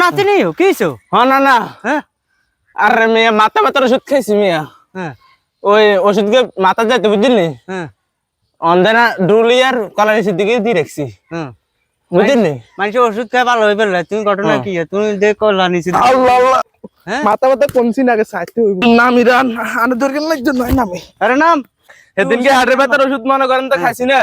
নাতি নেই? হ্যাঁ না না। হ্যাঁ আরে মেয়ে মাথা ব্যথার ওষুধ খাইছি মিয়া। হ্যাঁ ওই ওষুধকে মাথা যাইতে বুঝলি হ্যাঁ অন্ধেনা ডুলি আর কলা দিকে দিয়ে রাখছি। হ্যাঁ বুঝলি? মানুষ ওষুধ খাই ভালো হয়ে পেলে তুমি ঘটনা কি? তুমি দেখো আল্লাহ আল্লাহ। হ্যাঁ মাথা ব্যথা কোনছি নাকি সাইতে হইব। নামি রান আনে দরকার নয় নামি। আরে নাম। সেদিনকে হাড়ের ব্যথার ওষুধ মনে করেন তো খাইছি না?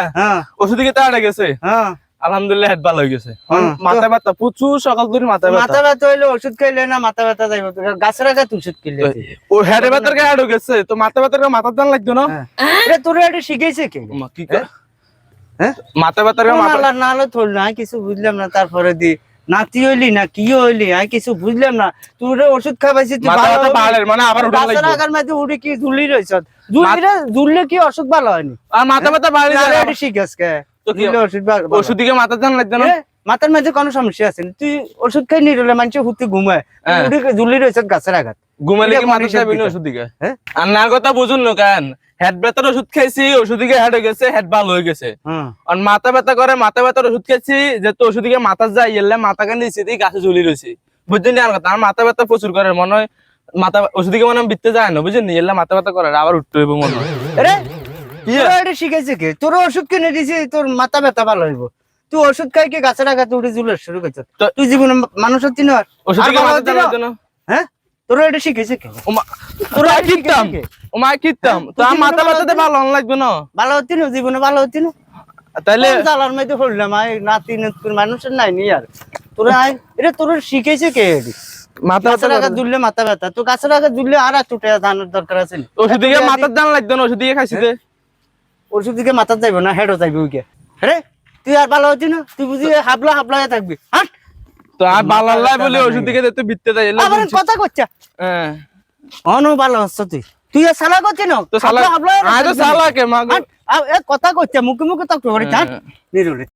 ওষুধ তাড়া গেছে? হ্যাঁ আলহামদুলিল্লাহ হেড ভালো হয়ে গেছে। হ্যাঁ। মাথা ব্যথা প্রচুর সকাল ধরে মাথা ব্যথা। মাথা ব্যথা হইলে ওষুধ খাইলে না মাথা ব্যথা যাইব। গাছের আঘাত ওষুধ খাইলে। ও হেডে ব্যথার হেড গেছে তো মাথা ব্যথার কে মাথা দান লাগতো না? এটা তোর এটা শিখেছে কে? কি হ্যাঁ? মাথা ব্যথার কে মাথা না না হলে থল না কিছু বুঝলাম না তারপরে দি নাতি হইলি না কি হইলি আমি কিছু বুঝলাম না। তুই ওষুধ খাবাইছি মানে আবার উঠা গাছের লাগবে। আগার মধ্যে উঠে কি ঝুলি রয়েছ? ঝুলিরে ঝুললে কি অসুখ ভালো হয়নি? আর মাথা ব্যথা বাড়ে আরে এটা শিখাস কে? তো কি- ঝুললে ওষুধ দিকে মাথা না মাথার মধ্যে কোনো সমস্যা আছে। তুই ওষুধ খাই নিরলে মানুষ হুতে ঘুমায়। তুই হ্যাঁ। ঝুলি রয়েছ গাছের আঘাত। ঘুমালে কি মাথা মানুষের চাইবে না ভিতর। ওষুধ দিকে? হ্যাঁ? আর না কথা বুঝুন না কেন। হেড ব্যথার ওষুধ খাইছি ওষুধ দিকে হেড হয়ে গেছে হেড ভালো হয়ে গেছে। আর মাথা ব্যথা করে মাথা ব্যথার ওষুধ খাইছি যেহেতু ওষুধ দিকে মাথা যায় এলে দিয়ে গাছে ঝুলি রয়েছে। বুঝছেন আর কথা? আমার মাথা ব্যথা প্রচুর করে মনে হয় মাথা ওষুধ দিকে মনে হয় যায় না বুঝছেন এলে মাথা ব্যথা করে আবার উঠতে হইব মনে হয়। এটা শিখাইছে কে? তোর ওষুধ কিনে দিছি তোর মাথা ব্যথা ভালো হইব। তুই ওষুধ খাই কি? গাছের আঘাত উঠে ঝুলে শুরু করছ। তুই জীবনে মানুষের চিনো হ্যাঁ? তোর এটা শিখাইছে কে? ওমা তোরা তোরা এটা কিতাম ওমা কিতাম তো আমার মাথা ব্যথাতে ভালো লাগবে না? ভালো হতি না? জীবনে ভালো হতি না? তাইলে কোন জ্বালার মধ্যে হইলাম আই নাতি নাতি মানুষের নাই নি আর। তোরা আই এটা তোর শিখাইছে কে? এটি? মাথা ব্যথা দুললে মাথা ব্যথা। তো গাছের আঘাত দুললে আর জানার দরকার আছে? ওষুধ দিকে মাথার দান লাগতো না? ওষুধ দিকে খাইছি দে। ওষুধ দিকে মাথা যাইব না হেডও যাইবে ওইকে। হ্যাঁ তুই আর ভালো হতি না তুই বুঝি হাবলা হাবলা থাকবি হাট তো আর লাগে বলে ওষুধ দিকে তুই বিত্তে যাই আবার কথা করছে হ্যাঁ। অনো ভালো হচ্ছ তুই। তুই আর সালা করছি না? তো সালা হাবলা আরে সালা কে মা কথা করছে মুখে মুখে তো করে হাট হ্যাঁ। নিরুলে